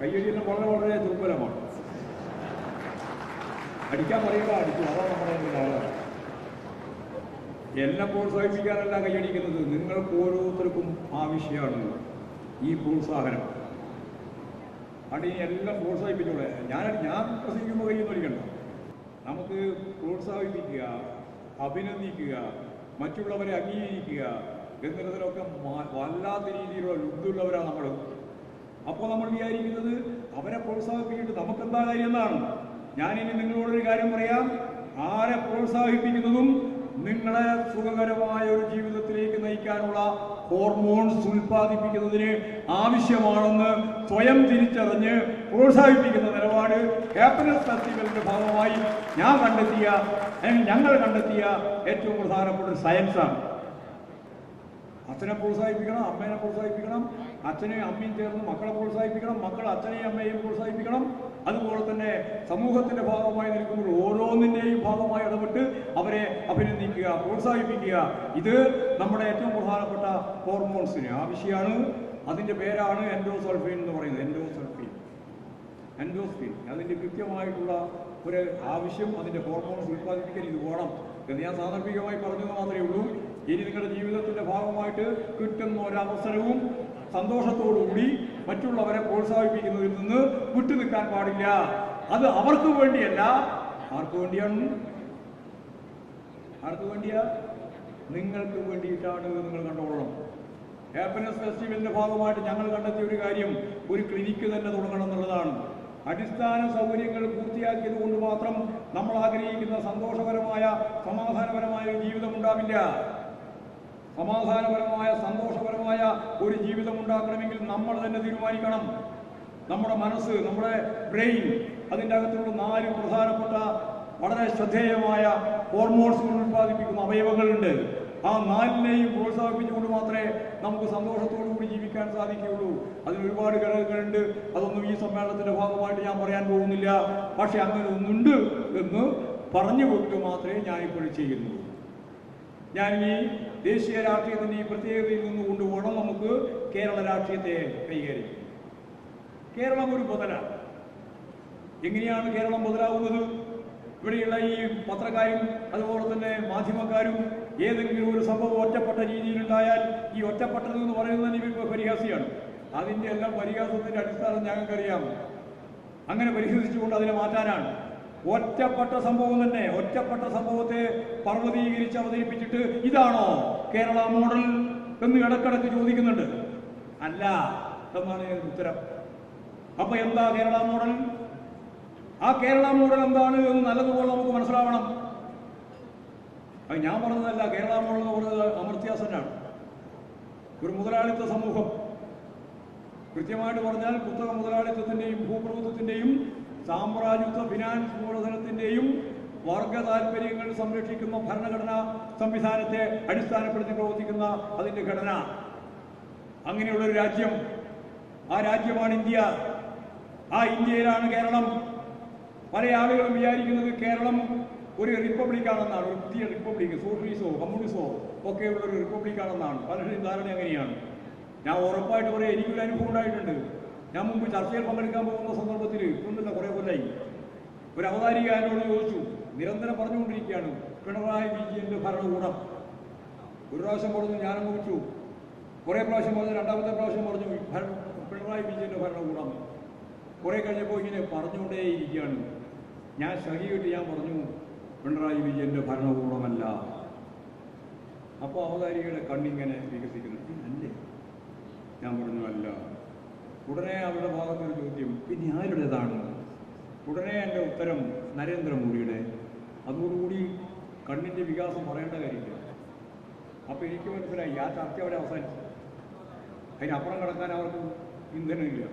കയ്യടിയെല്ലാം വളരെ വളരെ ദുർബലമാണ്. അടിക്കാൻ പറയുക അടിക്കും. അതാണ് നമ്മുടെ ആളാണ് എന്നെ പ്രോത്സാഹിപ്പിക്കാനല്ല കൈയടിക്കുന്നത് നിങ്ങൾക്ക് ഓരോരുത്തർക്കും ആവശ്യമാണ് ഈ പ്രോത്സാഹനം. അത് എല്ലാം പ്രോത്സാഹിപ്പിച്ചോളെ. ഞാൻ ഞാൻ പ്രസംഗിക്കുമ്പോൾ കയ്യൊന്നും അടിക്കണ്ട. നമുക്ക് പ്രോത്സാഹിപ്പിക്കുക അഭിനന്ദിക്കുക മറ്റുള്ളവരെ അംഗീകരിക്കുക എന്നുള്ളതിലൊക്കെ വല്ലാത്ത രീതിയിലുള്ള ലുദ്ധുള്ളവരാണ് നമ്മൾ അപ്പോൾ നമ്മൾ വിചാരിക്കുന്നത് അവരെ പ്രോത്സാഹിപ്പിച്ചിട്ട് നമുക്കെന്താ കാര്യം എന്നാണ്. ഞാനിനി നിങ്ങളോടൊരു കാര്യം പറയാം. ആരെ പ്രോത്സാഹിപ്പിക്കുന്നതും നിങ്ങളെ സുഖകരമായ ഒരു ജീവിതത്തിലേക്ക് നയിക്കാനുള്ള ഹോർമോൺസ് ഉൽപ്പാദിപ്പിക്കുന്നതിന് ആവശ്യമാണെന്ന് സ്വയം തിരിച്ചറിഞ്ഞ് പ്രോത്സാഹിപ്പിക്കുന്ന നിലപാട് ഹാപ്പിനെസ് ഫെസ്റ്റിവലിന്റെ ഭാഗമായി ഞാൻ കണ്ടെത്തിയ അല്ലെങ്കിൽ ഞങ്ങൾ കണ്ടെത്തിയ ഏറ്റവും പ്രധാനപ്പെട്ട ഒരു സയൻസാണ് അച്ഛനെ പ്രോത്സാഹിപ്പിക്കണം അമ്മേനെ പ്രോത്സാഹിപ്പിക്കണം അച്ഛനെയും അമ്മയും ചേർന്ന് മക്കളെ പ്രോത്സാഹിപ്പിക്കണം മക്കൾ അച്ഛനെയും അമ്മയെയും പ്രോത്സാഹിപ്പിക്കണം. അതുപോലെ തന്നെ സമൂഹത്തിന്റെ ഭാഗമായി നിൽക്കുമ്പോൾ ഓരോന്നിന്റെയും ഭാഗമായി ഇടപെട്ട് അവരെ അഭിനന്ദിക്കുക പ്രോത്സാഹിപ്പിക്കുക. ഇത് നമ്മുടെ ഏറ്റവും പ്രധാനപ്പെട്ട ഹോർമോൺസിന് ആവശ്യമാണ്. അതിന്റെ പേരാണ് എൻഡോസൾഫീൻ എന്ന് പറയുന്നത്. എൻഡോസൾഫീൻ. എൻഡോസ്ഫിൻ. അതിന്റെ കൃത്യമായിട്ടുള്ള ഒരു ആവശ്യം അതിന്റെ ഹോർമോൺസ് ഉൽപ്പാദിപ്പിക്കാൻ ഇത് വേണം. എന്ന് ഞാൻ സാന്ദർഭികമായി പറഞ്ഞത് മാത്രമേ ഉള്ളൂ. ഇനി നിങ്ങളുടെ ജീവിതത്തിന്റെ ഭാഗമായിട്ട് കിട്ടുന്ന ഒരവസരവും സന്തോഷത്തോടുകൂടി മറ്റുള്ളവരെ പ്രോത്സാഹിപ്പിക്കുന്നതിൽ നിന്ന് വിട്ടു നിൽക്കാൻ പാടില്ല. അത് അവർക്ക് വേണ്ടിയല്ല. ആർക്ക് വേണ്ടിയാണ്? ആർക്ക് വേണ്ടിയാ? നിങ്ങൾക്ക് വേണ്ടിയിട്ടാണ് നിങ്ങൾ കണ്ടോളണം. ഹാപ്പിനെസ് ഫെസ്റ്റിവലിന്റെ ഭാഗമായിട്ട് ഞങ്ങൾ കണ്ടെത്തിയ ഒരു കാര്യം ഒരു ക്ലിനിക്ക് തന്നെ തുടങ്ങണം എന്നുള്ളതാണ്. അടിസ്ഥാന സൗകര്യങ്ങൾ പൂർത്തിയാക്കിയത് കൊണ്ട് മാത്രം നമ്മൾ ആഗ്രഹിക്കുന്ന സന്തോഷകരമായ സമാധാനപരമായ ജീവിതം ഉണ്ടാവില്ല. സമാധാനപരമായ സന്തോഷപരമായ ഒരു ജീവിതം ഉണ്ടാക്കണമെങ്കിൽ നമ്മൾ തന്നെ തീരുമാനിക്കണം. നമ്മുടെ മനസ്സ് നമ്മുടെ ബ്രെയിൻ അതിന്റെ അകത്തുള്ള നാല് പ്രധാനപ്പെട്ട വളരെ ശ്രദ്ധേയമായ ഹോർമോൺസുകൾ ഉൽപ്പാദിപ്പിക്കുന്ന അവയവങ്ങളുണ്ട്. ആ നാലിനെയും പ്രോത്സാഹിപ്പിച്ചുകൊണ്ട് മാത്രമേ നമുക്ക് സന്തോഷത്തോടു കൂടി ജീവിക്കാൻ സാധിക്കുകയുള്ളൂ. അതിന് ഒരുപാട് ഘടകങ്ങളുണ്ട്. അതൊന്നും ഈ സമ്മേളനത്തിന്റെ ഭാഗമായിട്ട് ഞാൻ പറയാൻ പോകുന്നില്ല. പക്ഷെ അങ്ങനെ ഒന്നുണ്ട് എന്ന് പറഞ്ഞു കൊടുത്ത് മാത്രമേ ഞാൻ ഞാനിപ്പോൾ ചെയ്യുന്നുള്ളൂ. ഞാൻ ഈ ദേശീയ രാഷ്ട്രീയത്തിന്റെ ഈ പ്രത്യേകതയിൽ നിന്ന് കൊണ്ടുപോകണം നമുക്ക് കേരള രാഷ്ട്രീയത്തെ കൈകാര്യം. കേരളം ഒരു മുതലാണ്. എങ്ങനെയാണ് കേരളം മുതലാവുന്നത്? ഇവിടെയുള്ള ഈ പത്രക്കാരും അതുപോലെ തന്നെ മാധ്യമക്കാരും ഏതെങ്കിലും ഒരു സംഭവം ഒറ്റപ്പെട്ട രീതിയിലുണ്ടായാൽ ഈ ഒറ്റപ്പെട്ടത് എന്ന് പറയുന്നത് ഇപ്പോൾ പരിഹാസിയാണ്. അതിന്റെ എല്ലാം പരിഹാസത്തിന്റെ അടിസ്ഥാനം ഞങ്ങൾക്കറിയാം. അങ്ങനെ പരിഹസിച്ചുകൊണ്ട് അതിനെ മാറ്റാനാണ്. ഒറ്റപ്പെട്ട സംഭവം തന്നെ ഒറ്റപ്പെട്ട സംഭവത്തെ പർവതീകരിച്ച് അവതരിപ്പിച്ചിട്ട് ഇതാണോ കേരള മോഡൽ എന്ന് ഇടക്കിടക്ക് ചോദിക്കുന്നുണ്ട്. അല്ല എന്നാണ് ഉത്തരം. അപ്പൊ എന്താ കേരള മോഡൽ? ആ കേരള മോഡൽ എന്താണ് എന്ന് നല്ലതുപോലെ നമുക്ക് മനസ്സിലാവണം. അത് ഞാൻ പറഞ്ഞതല്ല കേരള മോഡൽ എന്ന് പറഞ്ഞത് അമർത്യാസനാണ്. ഒരു മുതലാളിത്ത സമൂഹം. കൃത്യമായിട്ട് പറഞ്ഞാൽ കുത്തക മുതലാളിത്തത്തിന്റെയും ഭൂപ്രഭുത്വത്തിന്റെയും സാമ്രാജ്യത്വ ഫിനാൻസ് മൂലധനത്തിന്റെയും വർഗ താല്പര്യങ്ങൾ സംരക്ഷിക്കുന്ന ഭരണഘടനാ സംവിധാനത്തെ അടിസ്ഥാനപ്പെടുത്തി പ്രവർത്തിക്കുന്ന അതിന്റെ ഘടന. അങ്ങനെയുള്ള ഒരു രാജ്യം. ആ രാജ്യമാണ് ഇന്ത്യ. ആ ഇന്ത്യയിലാണ് കേരളം. പല ആളുകളും വിചാരിക്കുന്നത് കേരളം ഒരു റിപ്പബ്ലിക് ആണെന്നാണ് ഒരു പുതിയ റിപ്പബ്ലിക് സോഷ്യലിസമോ കമ്മ്യൂണിസമോ ഒക്കെയുള്ള ഒരു റിപ്പബ്ലിക് ആണെന്നാണ് പലരുടെയും ധാരണ അങ്ങനെയാണ്. ഞാൻ ഉറപ്പായിട്ട് പറയാം എനിക്കൊരു അനുഭവം ഉണ്ടായിട്ടുണ്ട്. ഞാൻ മുമ്പ് ചർച്ചയിൽ പങ്കെടുക്കാൻ പോകുന്ന സന്ദർഭത്തിൽ ഇപ്പൊന്നുമില്ല കുറേ കൊല്ലായി. ഒരു അവതാരിക എന്നോട് ചോദിച്ചു നിരന്തരം പറഞ്ഞുകൊണ്ടിരിക്കുകയാണ് പിണറായി വിജയന്റെ ഭരണകൂടം. ഒരു പ്രാവശ്യം പറഞ്ഞു ഞാൻ അനുഭവിച്ചു കുറേ പ്രാവശ്യം പറഞ്ഞു രണ്ടാമത്തെ പ്രാവശ്യം പറഞ്ഞു പിണറായി വിജയന്റെ ഭരണകൂടം. കുറെ കഴിഞ്ഞപ്പോൾ ഇങ്ങനെ പറഞ്ഞുകൊണ്ടേയിരിക്കുകയാണ്. ഞാൻ ശകിയിട്ട് ഞാൻ പറഞ്ഞു പിണറായി വിജയന്റെ ഭരണകൂടമല്ല. അപ്പോൾ അവതാരികയുടെ കണ്ണിങ്ങനെ വികസിക്കുന്നു. അല്ലേ ഞാൻ പറഞ്ഞു അല്ല ഉടനെ അവരുടെ ഭാഗത്തൊരു ചോദ്യം പിന്നെ ആരുടേതാണ്? ഉടനെ എന്റെ ഉത്തരം നരേന്ദ്രമോദിയുടെ. അതോടുകൂടി കണ്ണിന്റെ വികാസം പറയേണ്ട കാര്യമില്ല. അപ്പോൾ എനിക്ക് മനസ്സിലായി ആ ചർച്ച അവിടെ അവസാനിച്ചു. അതിനപ്പുറം കിടക്കാൻ അവർക്ക് ഇന്ധനമില്ല.